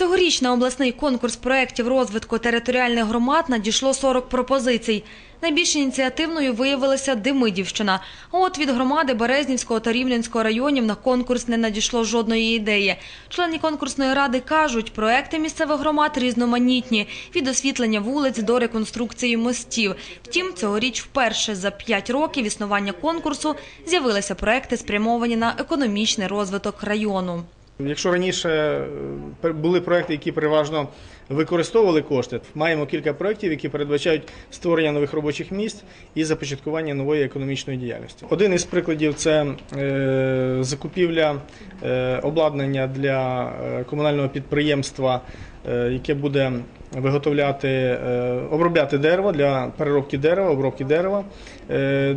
Цьогоріч на обласний конкурс проєктів розвитку територіальних громад надійшло 40 пропозицій. Найбільш ініціативною виявилася Демидівщина. От від громади Березнівського та Рівненського районів на конкурс не надійшло жодної ідеї. Члени конкурсної ради кажуть, проекти місцевих громад різноманітні – від освітлення вулиць до реконструкції мостів. Втім, цьогоріч вперше за 5 років існування конкурсу з'явилися проекти, спрямовані на економічний розвиток району. Якщо раніше е, були проекти, які переважно використовували кошти, маємо кілька проєктів, які передбачають створення нових робочих місць і започаткування нової економічної діяльності. Один із прикладів це е, закупівля е, обладнання для комунального підприємства, яке буде виготовляти, обробляти дерево для переробки дерева, обробки дерева.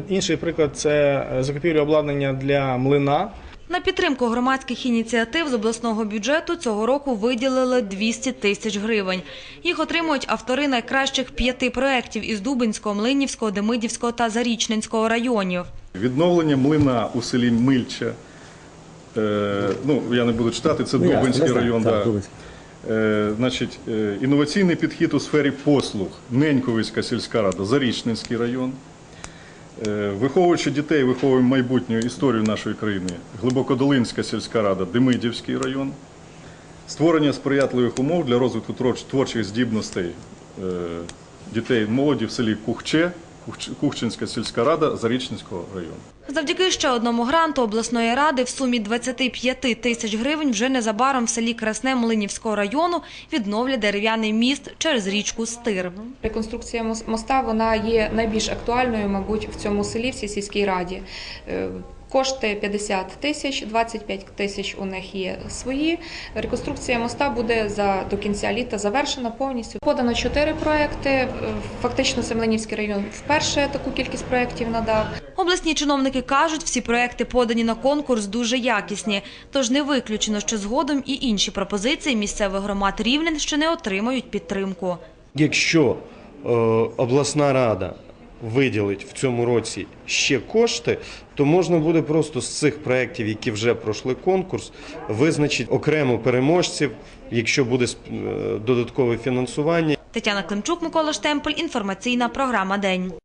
Інший приклад це закупівля обладнання для млина. На підтримку громадських ініціатив з обласного бюджету цього року виділили 200 тисяч гривень. Їх отримують автори найкращих п'яти проєктів із Дубинського, Млинівського, Демидівського та Зарічненського районів. Відновлення млина у селі Мильче. Е, ну, я не буду читати, це Ну, Дубинський район. так, да. Е, значить, е, інноваційний підхід у сфері послуг. Неньковицька сільська рада, Зарічненський район. Е, виховуючи дітей, виховуємо майбутню історію нашої країни. Глибокодолинська сільська рада, Демидівський район. Створення сприятливих умов для розвитку творчих здібностей е, дітей молоді в селі Кухче, Кухч- Кухчинська сільська рада Зарічненського району. Завдяки ще одному гранту обласної ради в сумі 25 тисяч гривень вже незабаром в селі Красне Млинівського району відновлять дерев'яний міст через річку Стир. Реконструкція мос- моста вона є найбільш актуальною, мабуть, в цьому селі, в цій сільській раді. Кошти 50 тисяч, 25 тисяч у них є свої. Реконструкція моста буде за до кінця літа завершена повністю. Подано чотири проекти. Фактично, Семенівський район вперше таку кількість проєктів надав. Обласні чиновники кажуть, всі проекти подані на конкурс дуже якісні, тож не виключено, що згодом і інші пропозиції місцевих громад Рівненщини отримають підтримку. Якщо е, обласна рада виділить в цьому році ще кошти, то можна буде просто з цих проєктів, які вже пройшли конкурс, визначити окремо переможців, якщо буде е, додаткове фінансування. Тетяна Климчук, Микола Штемпель, інформаційна програма День.